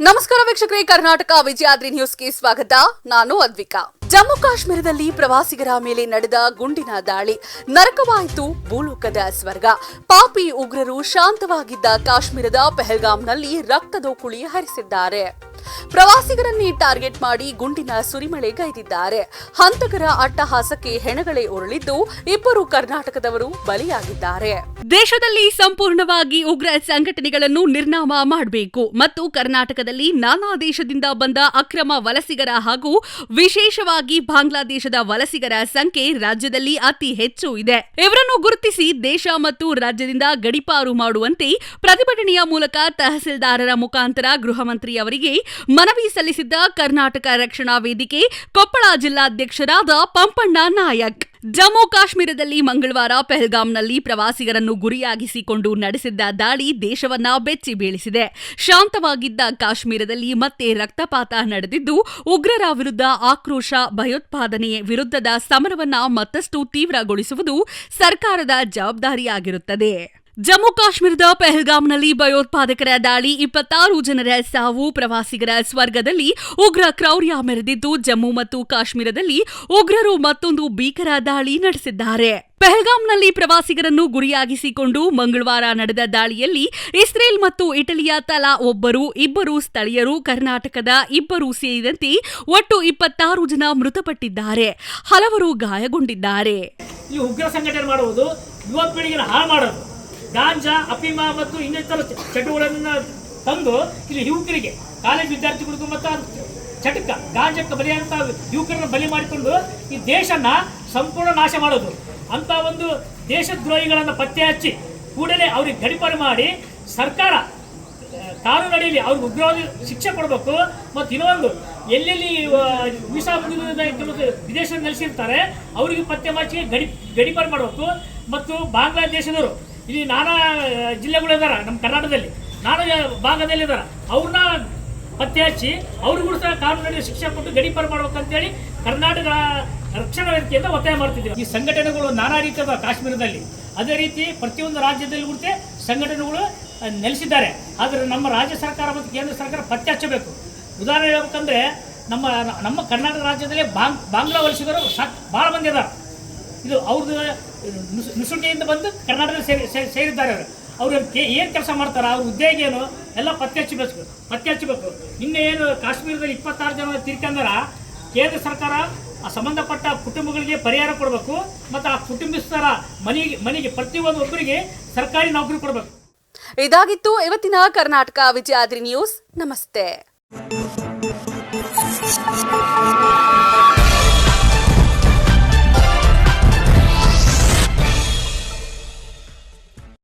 ನಮಸ್ಕಾರ ವೀಕ್ಷಕರೇ, ಕರ್ನಾಟಕ ವಿಜಯಾದ್ರಿ ನ್ಯೂಸ್ಗೆ ಸ್ವಾಗತ. ನಾನು ಅದ್ವಿಕಾ. ಜಮ್ಮು ಕಾಶ್ಮೀರದಲ್ಲಿ ಪ್ರವಾಸಿಗರ ಮೇಲೆ ನಡೆದ ಗುಂಡಿನ ದಾಳಿ. ನರಕವಾಯಿತು ಭೂಲೋಕದ ಸ್ವರ್ಗ. ಪಾಪಿ ಉಗ್ರರು ಶಾಂತವಾಗಿದ್ದ ಕಾಶ್ಮೀರದ ಪೆಹಲ್ಗಾಂನಲ್ಲಿ ರಕ್ತದ ಕುಳಿ ಹರಿಸಿದ್ದಾರೆ. ಪ್ರವಾಸಿಗರನ್ನೇ ಟಾರ್ಗೆಟ್ ಮಾಡಿ ಗುಂಡಿನ ಸುರಿಮಳೆಗೈದಿದ್ದಾರೆ ಹಂತಕರ ಅಟ್ಟಹಾಸಕ್ಕೆ ಹೆಣಗಳೇ ಉರುಳಿದ್ದು ಇಬ್ಬರು ಕರ್ನಾಟಕದವರು ಬಲಿಯಾಗಿದ್ದಾರೆ. ದೇಶದಲ್ಲಿ ಸಂಪೂರ್ಣವಾಗಿ ಉಗ್ರ ಸಂಘಟನೆಗಳನ್ನು ನಿರ್ನಾಮ ಮಾಡಬೇಕು ಮತ್ತು ಕರ್ನಾಟಕದಲ್ಲಿ ನಾನಾ ದೇಶದಿಂದ ಬಂದ ಅಕ್ರಮ ವಲಸಿಗರ ಹಾಗೂ ವಿಶೇಷವಾಗಿ ಬಾಂಗ್ಲಾದೇಶದ ವಲಸಿಗರ ಸಂಖ್ಯೆ ರಾಜ್ಯದಲ್ಲಿ ಅತಿ ಹೆಚ್ಚು ಇದೆ. ಇವರನ್ನು ಗುರುತಿಸಿ ದೇಶ ಮತ್ತು ರಾಜ್ಯದಿಂದ ಗಡಿಪಾರು ಮಾಡುವಂತೆ ಪ್ರತಿಭಟನೆಯ ಮೂಲಕ ತಹಸೀಲ್ದಾರರ ಮುಖಾಂತರ ಗೃಹ ಮಂತ್ರಿ ಅವರಿಗೆ ಮನವಿ ಸಲ್ಲಿಸಿದ್ದ ಕರ್ನಾಟಕ ರಕ್ಷಣಾ ವೇದಿಕೆ ಕೊಪ್ಪಳ ಜಿಲ್ಲಾಧ್ಯಕ್ಷರಾದ ಪಂಪಣ್ಣ ನಾಯಕ್. ಜಮ್ಮು ಕಾಶ್ಮೀರದಲ್ಲಿ ಮಂಗಳವಾರ ಪೆಹಲ್ಗಾಂನಲ್ಲಿ ಪ್ರವಾಸಿಗರನ್ನು ಗುರಿಯಾಗಿಸಿಕೊಂಡು ನಡೆಸಿದ್ದ ದಾಳಿ ದೇಶವನ್ನ ಬೆಚ್ಚಿ ಬೀಳಿಸಿದೆ. ಶಾಂತವಾಗಿದ್ದ ಕಾಶ್ಮೀರದಲ್ಲಿ ಮತ್ತೆ ರಕ್ತಪಾತ ನಡೆದಿದ್ದು, ಉಗ್ರರ ವಿರುದ್ಧ ಆಕ್ರೋಶ, ಭಯೋತ್ಪಾದನೆ ವಿರುದ್ಧದ ಸಮರವನ್ನ ಮತ್ತಷ್ಟು ತೀವ್ರಗೊಳಿಸುವುದು ಸರ್ಕಾರದ ಜವಾಬ್ದಾರಿಯಾಗಿರುತ್ತದೆ. ಜಮ್ಮು ಕಾಶ್ಮೀರದ ಪೆಹಲ್ಗಾಂನಲ್ಲಿ ಭಯೋತ್ಪಾದಕರ ದಾಳಿ, ಇಪ್ಪತ್ತಾರು ಜನರ ಸಾವು, ಪ್ರವಾಸಿಗರ ಸ್ವರ್ಗದಲ್ಲಿ ಉಗ್ರ ಕ್ರೌರ್ಯ ಮೆರೆದಿದ್ದು, ಜಮ್ಮು ಮತ್ತು ಕಾಶ್ಮೀರದಲ್ಲಿ ಉಗ್ರರು ಮತ್ತೊಂದು ಭೀಕರ ದಾಳಿ ನಡೆಸಿದ್ದಾರೆ. ಪೆಹಲ್ಗಾಂನಲ್ಲಿ ಪ್ರವಾಸಿಗರನ್ನು ಗುರಿಯಾಗಿಸಿಕೊಂಡು ಮಂಗಳವಾರ ನಡೆದ ದಾಳಿಯಲ್ಲಿ ಇಸ್ರೇಲ್ ಮತ್ತು ಇಟಲಿಯ ತಲಾ ಒಬ್ಬರು, ಇಬ್ಬರು ಸ್ಥಳೀಯರು, ಕರ್ನಾಟಕದ ಇಬ್ಬರು ಸೇರಿದಂತೆ ಒಟ್ಟು ಇಪ್ಪತ್ತಾರು ಜನ ಮೃತಪಟ್ಟಿದ್ದಾರೆ. ಹಲವರು ಗಾಯಗೊಂಡಿದ್ದಾರೆ. ಈ ಉಗ್ರ ಸಂಘಟನೆ ಮಾಡುವುದು ಯುವ ಪೀಳಿಗೆನ ಹಾಳು ಮಾಡೋದು. ಗಾಂಜಾ ಅಫೀಮ ಮತ್ತು ಇನ್ನಿತರ ಚ- ಚಟುವಟಿಕೆಗಳನ್ನ ತಂದು ಇಲ್ಲಿ ಯುವಕರಿಗೆ, ಕಾಲೇಜ್ ವಿದ್ಯಾರ್ಥಿಗಳಿಗೂ ಮತ್ತು ಚಟಕ, ಗಾಂಜಕ್ಕೆ ಬಲಿಯಾದಂಥ ಯುವಕರನ್ನ ಬಲಿ ಮಾಡಿಕೊಂಡು ಈ ದೇಶನ ಸಂಪೂರ್ಣ ನಾಶ ಮಾಡೋದು. ಅಂತ ಒಂದು ದೇಶದ್ರೋಹಿಗಳನ್ನು ಪತ್ತೆ ಹಚ್ಚಿ ಕೂಡಲೇ ಅವ್ರಿಗೆ ಗಡಿಪಾರು ಮಾಡಿ ಸರ್ಕಾರ ಕಾನೂನು ಅಡಿಯಲ್ಲಿ ಅವ್ರಿಗೆ ಉಗ್ರವಾದ ಶಿಕ್ಷೆ ಕೊಡಬೇಕು. ಮತ್ತು ಇನ್ನೊಂದು, ಎಲ್ಲೆಲ್ಲಿ ವೀಸಾ ವಿದೇಶದಲ್ಲಿ ನೆಲೆಸಿರ್ತಾರೆ, ಅವರಿಗೆ ಪತ್ತೆ ಮಾಡಿ ಗಡಿ ಗಡಿಪಾರು ಮಾಡಬೇಕು. ಮತ್ತು ಬಾಂಗ್ಲಾದೇಶದವರು ಇಲ್ಲಿ ನಾನಾ ಜಿಲ್ಲೆಗಳು ಇದಾರ ನಮ್ಮ ಕರ್ನಾಟಕದಲ್ಲಿ. ನಾನಾ ಭಾಗದಲ್ಲಿ ಇದಾರ. ಅವ್ರನ್ನ ಪತ್ತೆ ಹಚ್ಚಿ ಅವ್ರಿಗೂ ಸಹ ಕಾನೂನಲ್ಲಿ ಶಿಕ್ಷೆ ಕೊಟ್ಟು ಗಡಿಪಾರು ಮಾಡ್ಬೇಕಂತೇಳಿ ಕರ್ನಾಟಕ ರಕ್ಷಣಾ ವೇದಿಕೆಯಿಂದ ಒತ್ತಾಯ ಮಾಡ್ತಿದ್ದೀವಿ. ಈ ಸಂಘಟನೆಗಳು ನಾನಾ ರೀತಿಯ ಕಾಶ್ಮೀರದಲ್ಲಿ. ಅದೇ ರೀತಿ ಪ್ರತಿಯೊಂದು ರಾಜ್ಯದಲ್ಲಿ ಕೂಡ ಸಂಘಟನೆಗಳು ನೆಲೆಸಿದ್ದಾರೆ. ಆದರೆ ನಮ್ಮ ರಾಜ್ಯ ಸರ್ಕಾರ ಮತ್ತು ಕೇಂದ್ರ ಸರ್ಕಾರ ಪತ್ತೆ ಹಚ್ಚಬೇಕು. ಉದಾಹರಣೆ ಹೇಳ್ಬೇಕಂದ್ರೆ ನಮ್ಮ ನಮ್ಮ ಕರ್ನಾಟಕ ರಾಜ್ಯದಲ್ಲಿ ಬಾಂಗ್, ಬಾಂಗ್ಲಾ ವಲಸಿಗರು ಸಾಕ್ ಭಾಳ ಮಂದಿ ಇದ್ದಾರೆ ಇದು ಅವ್ರದ್ದು ನುಸ್- ನುಸುಳಿಕೆಯಿಂದ ಬಂದು ಕರ್ನಾಟಕದಲ್ಲಿ ಸೇರಿ ಸೇರಿದ್ದಾರೆ ಅವರು. ಅವ್ರು ಏನು ಕೆಲಸ ಮಾಡ್ತಾರೆ, ಅವ್ರ ಉದ್ಯೋಗ ಏನು, ಎಲ್ಲ ಪತ್ತೆ ಹಚ್ಚಬೇಕು ಪತ್ತೆ ಹಚ್ಚಬೇಕು ನಿನ್ನೆ ಏನು ಕಾಶ್ಮೀರದಲ್ಲಿ ಇಪ್ಪತ್ತಾರು ಜನ ತಿರ್ಕಂದ್ರೆ ಕೇಂದ್ರ ಸರ್ಕಾರ ಆ ಸಂಬಂಧಪಟ್ಟ ಕುಟುಂಬಗಳಿಗೆ ಪರಿಹಾರ ಕೊಡಬೇಕು, ಮತ್ತು ಆ ಕುಟುಂಬಸ್ಥರ ಮನೆಗೆ ಮನೆಗೆ ಪ್ರತಿಯೊಂದು ಒಬ್ಬರಿಗೆ ಸರ್ಕಾರಿ ನೌಕರಿ ಕೊಡಬೇಕು. ಇದಾಗಿತ್ತು ಇವತ್ತಿನ ಕರ್ನಾಟಕ ವಿಜಯಾದ್ರಿ ನ್ಯೂಸ್. ನಮಸ್ತೆ.